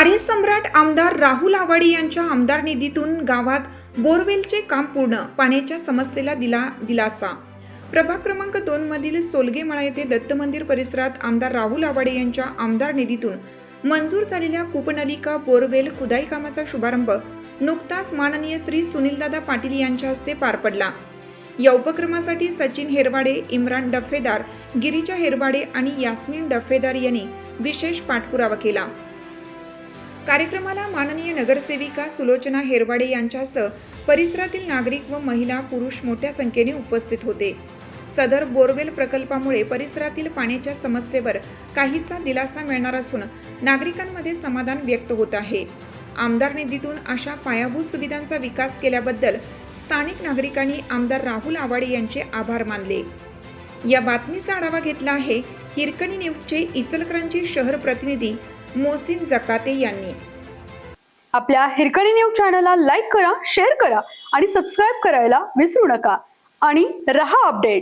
कार्यसम्राट आमदार राहुल आवाडी यांच्या आमदार निधीतून गावात बोरवेलचे काम पूर्ण पाण्याच्या समस्येला दिला दिलासा. प्रभाग क्रमांक दोन मधील सोलगेमळा येथे दत्त मंदिर परिसरात आमदार राहुल आवाडे यांच्या आमदार निधीतून मंजूर झालेल्या कूपनलिका बोरवेल खुदाई कामाचा शुभारंभ नुकताच माननीय श्री सुनीलदादा पाटील यांच्या हस्ते पार पडला. या उपक्रमासाठी सचिन हेरवाडे इम्रान डफेदार गिरीजा हेरवाडे आणि यास्मिन डफेदार यांनी विशेष पाठपुरावा केला. कार्यक्रमाला माननीय नगरसेविका सुलोचना हेरवाडे यांच्यासह परिसरातील नागरिक व महिला पुरुष मोठ्या संख्येने उपस्थित होते. सदर बोरवेल प्रकल्पामुळे परिसरातील पाण्याच्या समस्येवर काहीसा दिलासा मिळणार असून नागरिकांमध्ये समाधान व्यक्त होत आहे. आमदार निधीतून अशा पायाभूत सुविधांचा विकास केल्याबद्दल स्थानिक नागरिकांनी आमदार राहुल आवाडे यांचे आभार मानले. या बातमीचा आढावा घेतला आहे हिरकणी न्यूजचे इचलकरंजी शहर प्रतिनिधी मोसिन जकाते यांनी. आपल्या हिरकणी न्यूज चॅनलला लाईक करा शेअर करा आणि सबस्क्राईब करायला विसरू नका. आणि रहा अपडेट.